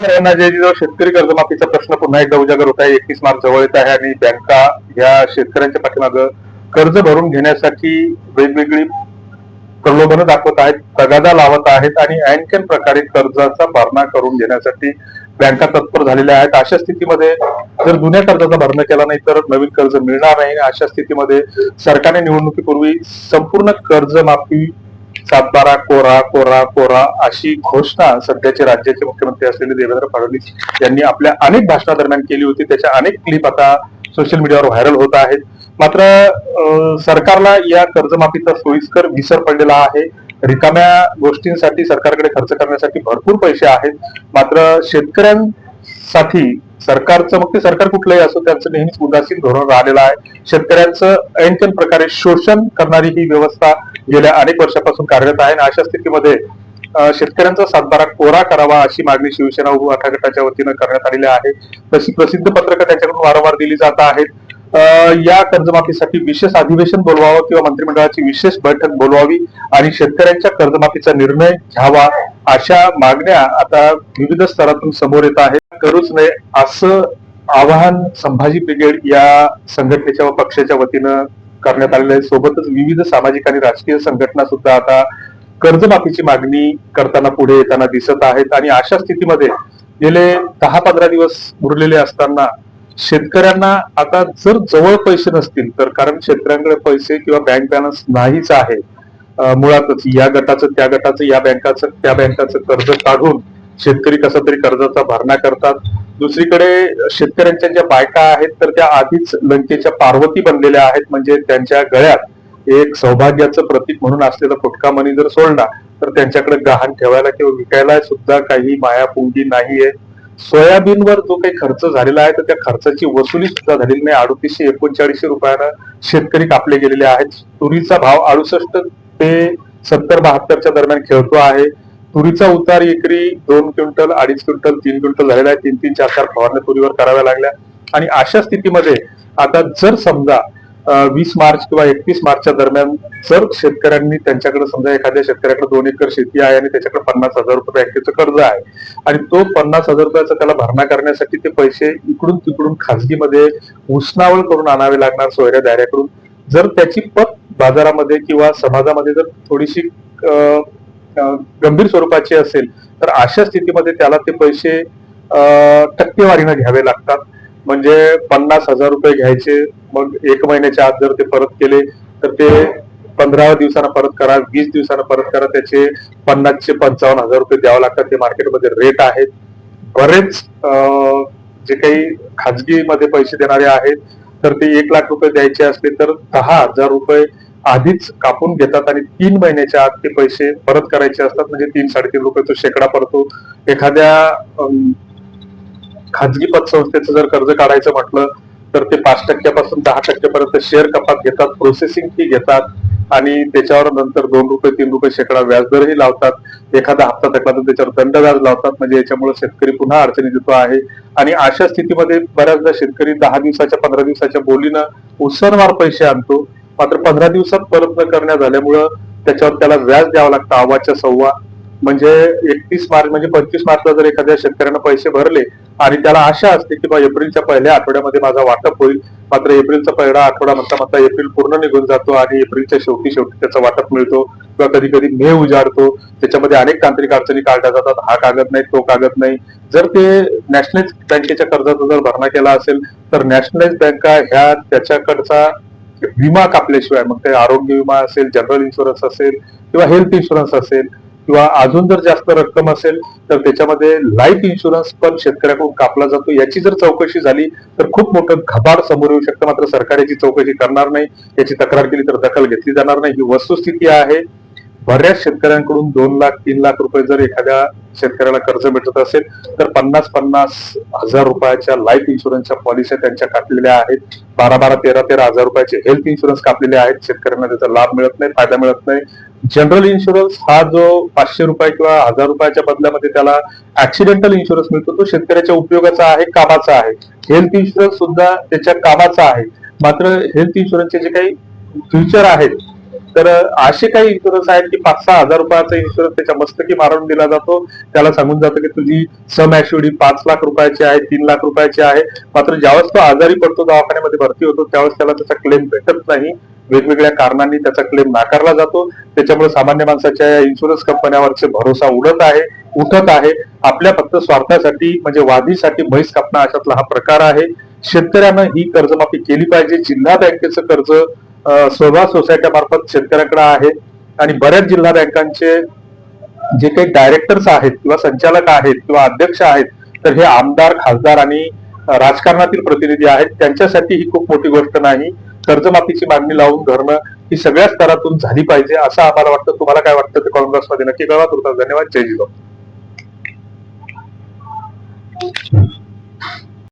जे जो शेतकरी कर्जमाफीचा प्रश्न पुन्हा एकदा उजागर होत आहे एकतीस मार्च जवळ येत आहे आणि बँका या शेतकऱ्यांच्या पाठीमागं कर्ज भरून घेण्यासाठी वेगवेगळी प्रलोभनं दाखवत आहेत तगादा लावत आहेत आणि ऐनकेन प्रकारे कर्जाचा भरणा करून घेण्यासाठी बँका तत्पर झालेल्या आहेत. अशा स्थितीमध्ये जर जुन्या कर्जाचा भरणा केला नाही तर नवीन कर्ज मिळणार नाही. अशा स्थितीमध्ये सरकारने निवडणुकीपूर्वी संपूर्ण कर्जमाफी सातबारा कोरा कोरा कोरा अशी घोषणा सध्याचे राज्याचे मुख्यमंत्री असलेले देवेंद्र फडणवीस यांनी आपल्या अनेक भाषणादरम्यान केली होती. त्याच्या अनेक क्लिप आता सोशल मीडियावर व्हायरल होत आहेत. मात्र सरकारला या कर्जमाफीचा सोयीस्कर विसर पडलेला आहे. रिकाम्या गोष्टींसाठी सरकारकडे खर्च करण्यासाठी भरपूर पैसे आहेत. मात्र शेतकऱ्यांसाठी सरकारचं मग ते सरकार कुठलंही असो त्यांचं नेहमीच उदासीन धोरण राहिलेलं आहे. शेतकऱ्यांचं ऐनकन प्रकारे शोषण करणारी ही व्यवस्था गेल्या अनेक वर्षापासून कार्यरत आहे आणि अशा स्थितीमध्ये शेतकऱ्यांचा सातबारा कोरा करावा अशी मागणी शिवसेना उभाटा गटाच्या वतीनं करण्यात आलेली आहे. तशी प्रसिद्ध पत्रकं त्यांच्याकडून वारंवार दिली जात आहेत. या कर्जमाफीसाठी विशेष अधिवेशन बोलवावं किंवा मंत्रिमंडळाची विशेष बैठक बोलवावी आणि शेतकऱ्यांच्या कर्जमाफीचा निर्णय घ्यावा अशा मागण्या आता विविध स्तरातून समोर येत आहेत. करूच नये असं आवाहन संभाजी ब्रिगेड या संघटनेच्या व पक्षाच्या वतीनं करण्यात आलेलं आहे. सोबतच विविध सामाजिक आणि राजकीय संघटना सुद्धा आता कर्जमाफीची मागणी करताना पुढे येताना दिसत आहेत. आणि अशा स्थितीमध्ये गेले दहा पंधरा दिवस उरलेले असताना शेतकऱ्यांना आता जर जवळ पैसे नसतील तर कारण शेतकऱ्यांकडे पैसे किंवा बँक बॅलन्स नाहीच आहे मुळातच या गटाचं त्या गटाचं या बँकाचं त्या बँकाचं कर्ज काढून शेतकरी कसा तरी कर्जाचा भरणा करतात. दुसरीकडे शेतकऱ्यांच्या ज्या बायका आहेत तर त्या आधीच लंकेच्या पार्वती बनलेल्या आहेत म्हणजे त्यांच्या गळ्यात एक सौभाग्याचं प्रतीक म्हणून असलेला फुटका मणी जर सोडला तर त्यांच्याकडे गहाण ठेवायला किंवा विकायला सुद्धा काही मायापुंगी नाहीये. सोयाबीनवर जो काही खर्च झालेला आहे तर त्या खर्चाची वसुली सुद्धा झालेली नाही. अडतीसशे एकोणचाळीसशे रुपयानं शेतकरी कापले गेलेले आहेत. तुरीचा भाव अडुसष्ट ते सत्तर बहात्तरच्या दरम्यान खेळतो आहे. तुरीचा उतार एकरी दोन क्विंटल अडीच क्विंटल तीन क्विंटल झालेला आहे. तीन तीन चार चार फवारण्या तुरीवर कराव्या लागल्या. आणि अशा स्थितीमध्ये आता जर समजा वीस मार्च किंवा एकतीस मार्चच्या दरम्यान जर शेतकऱ्यांनी त्यांच्याकडे समजा एखाद्या शेतकऱ्याकडे दोन एकर शेती आहे आणि त्याच्याकडे पन्नास हजार रुपये बँकेचं कर्ज आहे आणि तो पन्नास हजार रुपयाचा त्याला भरणा करण्यासाठी ते पैसे इकडून तिकडून खासगीमध्ये उसनावळ करून आणावे लागणार सोयऱ्या दाऱ्याकडून. जर त्याची पत बाजारामध्ये किंवा समाजामध्ये जर थोडीशी गंभीर स्वरूपाची असेल तर अशा स्थितीमध्ये त्याला ते पैसे टक्केवारीनं घ्यावे लागतात. म्हणजे पन्नास हजार रुपये घ्यायचे मग एक महिन्याच्या आत जर ते परत केले तर ते पंधरा दिवसांना परत करा वीस दिवसांना परत करा त्याचे पन्नासशे पंचावन्न हजार रुपये द्यावं लागतात. ते मार्केटमध्ये रेट आहेत. बरेच अं, जे काही खाजगीमध्ये पैसे देणारे आहेत तर ते एक लाख रुपये द्यायचे असले तर दहा हजार रुपये आधीच कापून घेतात आणि तीन महिन्याच्या आत ते पैसे परत करायचे असतात. म्हणजे तीन साडेतीन रुपये तो शेकडा पडतो. एखाद्या खाजगी पतसंस्थेचं जर कर्ज काढायचं म्हटलं तर ते पाच टक्क्यापासून दहा टक्क्यापर्यंत शेअर कपात घेतात प्रोसेसिंग फी घेतात आणि त्याच्यावर नंतर दोन रुपये तीन रुपये शेकडा व्याजदरही लावतात. एखादा हप्ता थकला तर त्याच्यावर दंड व्याज लावतात. म्हणजे याच्यामुळे शेतकरी पुन्हा अडचणीत येतो आहे. आणि अशा स्थितीमध्ये बऱ्याचदा शेतकरी दहा दिवसाच्या पंधरा दिवसाच्या बोलीनं उसनवार पैसे आणतो. मात्र पंधरा दिवसात परत न करण्यात झाल्यामुळं त्याच्यावर त्याला व्याज द्यावं लागतं. आवाच्या सव्वा. म्हणजे एक एकतीस मार्च म्हणजे पंचवीस मार्चला जर एखाद्या शेतकऱ्यानं पैसे भरले आणि त्याला आशा असते की बा एप्रिलच्या पहिल्या आठवड्यामध्ये माझा वाटप होईल मात्र एप्रिलचा पहिला आठवडा म्हणता म्हणता एप्रिल पूर्ण निघून जातो आणि एप्रिलच्या शेवटी शेवटी त्याचा वाटप मिळतो किंवा कधी कधी मे उजाडतो. त्याच्यामध्ये अनेक तांत्रिक अडचणी काढल्या जातात. हा कागद नाही तो कागद नाही. जर ते नॅशनलाइज बँकेच्या कर्जाचा जर भरणा केला असेल तर नॅशनलाइज बँका ह्या त्याच्याकडचा विमा कापल्याशिवाय मग ते आरोग्य विमा असेल जनरल इन्शुरन्स असेल किंवा हेल्थ इन्शुरन्स असेल किंवा अजून जर जास्त रक्कम असेल तर त्याच्यामध्ये लाईफ इन्शुरन्स पण शेतकऱ्याकडून कापला जातो. याची जर चौकशी झाली तर खूप मोठं घबाड समोर येऊ शकतं. मात्र सरकार याची चौकशी करणार नाही. याची तक्रार केली तर दखल घेतली जाणार नाही. ही वस्तुस्थिती आहे. बऱ्याच शेतकऱ्यांकडून दोन लाख तीन लाख रुपये जर एखाद्या शेतकऱ्याला कर्ज भेटत असेल तर पन्नास पन्नास हजार रुपयाच्या लाईफ इन्शुरन्सच्या पॉलिसी त्यांच्या कापलेल्या आहेत. बारा बारा तेरा तेरा हजार रुपयाचे हेल्थ इन्शुरन्स कापलेले आहेत. शेतकऱ्यांना त्याचा लाभ मिळत नाही फायदा मिळत नाही. जनरल इन्शुरन्स हा जो पाचशे रुपये किंवा हजार रुपयाच्या बदल्यामध्ये त्याला ऍक्सिडेंटल इन्शुरन्स मिळतो. तो शेतकऱ्याच्या उपयोगाचा आहे कामाचा आहे. हेल्थ इन्शुरन्स सुद्धा त्याच्या कामाचा आहे. मात्र हेल्थ इन्शुरन्सचे जे काही फ्युचर आहेत तर असे काही इन्शुरन्स आहेत की पाच सहा हजार रुपयाचा इन्शुरन्स त्याच्या मस्तकी मारून दिला जातो. त्याला सांगून जातं की तुझी सम ऍक्च्युअली पाच लाख रुपयाची आहे तीन लाख रुपयाची आहे. मात्र ज्यावेळेस तो आजारी पडतो दवाखान्यामध्ये भरती होतो त्यावेळेस त्याला त्याचा क्लेम भेटत नाही. वेगवेगळ्या कारणांनी त्याचा क्लेम नाकारला जातो. त्याच्यामुळे सामान्य माणसाच्या इन्शुरन्स कंपन्यावरचे भरोसा उडत आहे उठत आहे. आपल्या फक्त स्वार्थासाठी म्हणजे वादीसाठी म्हैस कापणं अशातला हा प्रकार आहे. शेतकऱ्यानं ही कर्जमाफी केली पाहिजे. जिल्हा बँकेचं कर्ज अं, सोसायट्या मार्फत शेतकऱ्याकडे आहे आणि बऱ्याच जिल्हा बँकांचे जे काही डायरेक्टर्स आहेत किंवा संचालक आहेत किंवा अध्यक्ष आहेत तर हे आमदार खासदार आणि राजकारणातील प्रतिनिधी आहेत. त्यांच्यासाठी ही खूप मोठी गोष्ट नाही. कर्जमाफीची मागणी लावून धरणं ही सगळ्या स्तरातून झाली पाहिजे असं आम्हाला वाटतं. तुम्हाला काय वाटतं ते काँग्रेसमध्ये नक्की कळवा. तुमचा धन्यवाद. जय जिजाऊ.